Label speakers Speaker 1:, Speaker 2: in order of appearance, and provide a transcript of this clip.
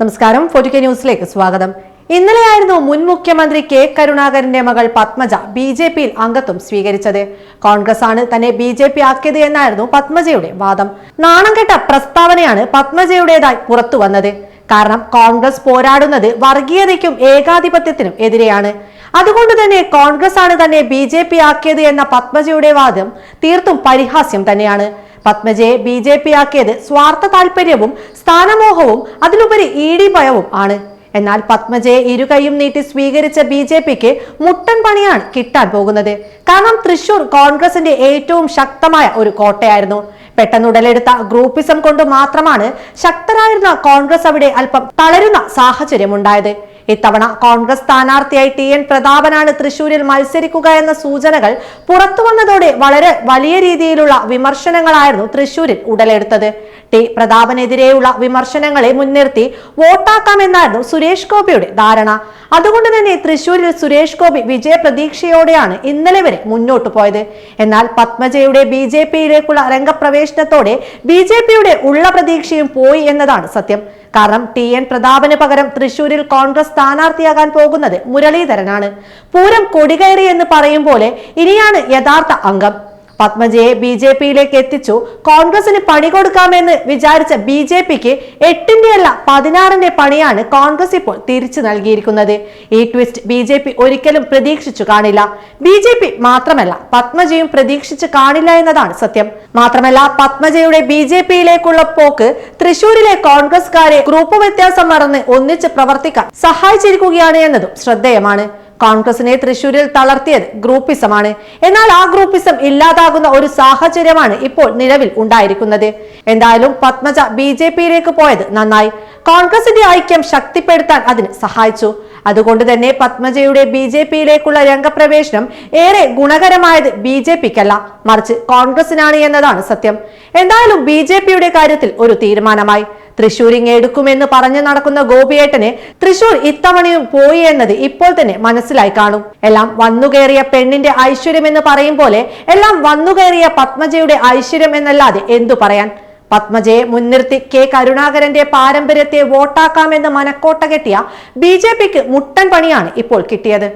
Speaker 1: നമസ്കാരം. Forty K ന്യൂസിലേക്ക് സ്വാഗതം. ഇന്നലെയായിരുന്നു മുൻ മുഖ്യമന്ത്രി കെ കരുണാകരന്റെ മകൾ പത്മജ ബി ജെ പിയിൽ അംഗത്വം സ്വീകരിച്ചത്. കോൺഗ്രസ് ആണ് തന്നെ ബി ജെ പി ആക്കിയത് എന്നായിരുന്നു പത്മജയുടെ വാദം. നാണം കെട്ട പ്രസ്താവനയാണ് പത്മജയുടേതായി പുറത്തു വന്നത്. കാരണം കോൺഗ്രസ് പോരാടുന്നത് വർഗീയതയ്ക്കും ഏകാധിപത്യത്തിനും എതിരെയാണ്. അതുകൊണ്ട് തന്നെ കോൺഗ്രസ് ആണ് തന്നെ ബി ജെ പി ആക്കിയത് എന്ന പത്മജയുടെ വാദം തീർത്തും പരിഹാസ്യം തന്നെയാണ്. പത്മജയെ ബി ജെ പി ആക്കിയത് സ്വാർത്ഥ താല്പര്യവും സ്ഥാനമോഹവും അതിലുപരി ഇ ഡി ഭയവും ആണ്. എന്നാൽ പത്മജയെ ഇരുകൈയും നീട്ടി സ്വീകരിച്ച ബി ജെ പിക്ക് മുട്ടൻ പണിയാണ് കിട്ടാൻ പോകുന്നത്. കാരണം തൃശൂർ കോൺഗ്രസിന്റെ ഏറ്റവും ശക്തമായ ഒരു കോട്ടയായിരുന്നു. പെട്ടെന്നുടലെടുത്ത ഗ്രൂപ്പിസം കൊണ്ട് മാത്രമാണ് ശക്തരായിരുന്ന കോൺഗ്രസ് അവിടെ അല്പം തളരുന്ന സാഹചര്യമുണ്ടായത്. ഇത്തവണ കോൺഗ്രസ് സ്ഥാനാർത്ഥിയായി ടി എൻ പ്രതാപനാണ് തൃശൂരിൽ മത്സരിക്കുക എന്ന സൂചനകൾ പുറത്തുവന്നതോടെ വളരെ വലിയ രീതിയിലുള്ള വിമർശനങ്ങളായിരുന്നു തൃശൂരിൽ ഉടലെടുത്തത്. ടി പ്രതാപനെതിരെയുള്ള വിമർശനങ്ങളെ മുൻനിർത്തി വോട്ടാക്കാമെന്നായിരുന്നു സുരേഷ് ഗോപിയുടെ ധാരണ. അതുകൊണ്ട് തന്നെ തൃശൂരിൽ സുരേഷ് ഗോപി വിജയ പ്രതീക്ഷയോടെയാണ് ഇന്നലെ വരെ മുന്നോട്ടു പോയത്. എന്നാൽ പത്മജയുടെ ബി ജെ പിയിലേക്കുള്ള രംഗപ്രവേശനത്തോടെ ബി ജെ പിയുടെ ഉള്ള പ്രതീക്ഷയും പോയി എന്നതാണ് സത്യം. കാരണം ടി എൻ പ്രതാപന് പകരം തൃശൂരിൽ കോൺഗ്രസ് സ്ഥാനാർത്ഥിയാകാൻ പോകുന്നത് മുരളീധരനാണ്. പൂരം കൊടികയറി എന്ന് പറയും പോലെ ഇനിയാണ് യഥാർത്ഥ അംഗം. പത്മജയെ ബി ജെ പിയിലേക്ക് എത്തിച്ചു. കോൺഗ്രസിന് പണി കൊടുക്കാമെന്ന് വിചാരിച്ച ബി ജെ പിക്ക് എട്ടിന്റെ അല്ല പതിനാറിന്റെ പണിയാണ് കോൺഗ്രസ് ഇപ്പോൾ തിരിച്ചു നൽകിയിരിക്കുന്നത്. ഈ ട്വിസ്റ്റ് ബി ജെ പി ഒരിക്കലും പ്രതീക്ഷിച്ചു കാണില്ല. ബി ജെ പി മാത്രമല്ല പത്മജയും പ്രതീക്ഷിച്ചു കാണില്ല എന്നതാണ് സത്യം. മാത്രമല്ല പത്മജയുടെ ബി ജെ പിയിലേക്കുള്ള പോക്ക് തൃശൂരിലെ കോൺഗ്രസ്കാരെ ഗ്രൂപ്പ് വ്യത്യാസം മറന്ന് ഒന്നിച്ച് പ്രവർത്തിക്കാൻ സഹായിച്ചിരിക്കുകയാണ് എന്നതും ശ്രദ്ധേയമാണ്. കോൺഗ്രസിനെ തൃശൂരിൽ തളർത്തിയത് ഗ്രൂപ്പിസമാണ്. എന്നാൽ ആ ഗ്രൂപ്പിസം ഇല്ലാതാകുന്ന ഒരു സാഹചര്യമാണ് ഇപ്പോൾ നിലവിൽ ഉണ്ടായിരിക്കുന്നത്. എന്തായാലും പത്മജ ബി ജെ പിയിലേക്ക് പോയത് നന്നായി. കോൺഗ്രസിന്റെ ഐക്യം ശക്തിപ്പെടുത്താൻ അതിന് സഹായിച്ചു. അതുകൊണ്ട് തന്നെ പത്മജയുടെ ബി ജെ പിയിലേക്കുള്ള രംഗപ്രവേശനം ഏറെ ഗുണകരമായത് ബി ജെ പിക്കല്ല. മറിച്ച് കോൺഗ്രസിനാണ് എന്നതാണ് സത്യം. എന്തായാലും ബി ജെ പിയുടെ കാര്യത്തിൽ ഒരു തീരുമാനമായി. തൃശൂരിങ് എടുക്കുമെന്ന് പറഞ്ഞു നടക്കുന്ന ഗോപിയേട്ടന് തൃശൂർ ഇത്തവണയും പോയി എന്നത് ഇപ്പോൾ തന്നെ മനസ്സിലായി കാണും. എല്ലാം വന്നുകയറിയ പെണ്ണിന്റെ ഐശ്വര്യം എന്ന് പറയും പോലെ എല്ലാം വന്നുകയറിയ പത്മജയുടെ ഐശ്വര്യം എന്നല്ലാതെ എന്തു പറയാൻ? പത്മജയെ മുൻനിർത്തി കെ കരുണാകരന്റെ പാരമ്പര്യത്തെ വോട്ടാക്കാമെന്ന് മനക്കോട്ട കെട്ടിയ ബി ജെ പിക്ക് മുട്ടൻ പണിയാണ് ഇപ്പോൾ കിട്ടിയത്.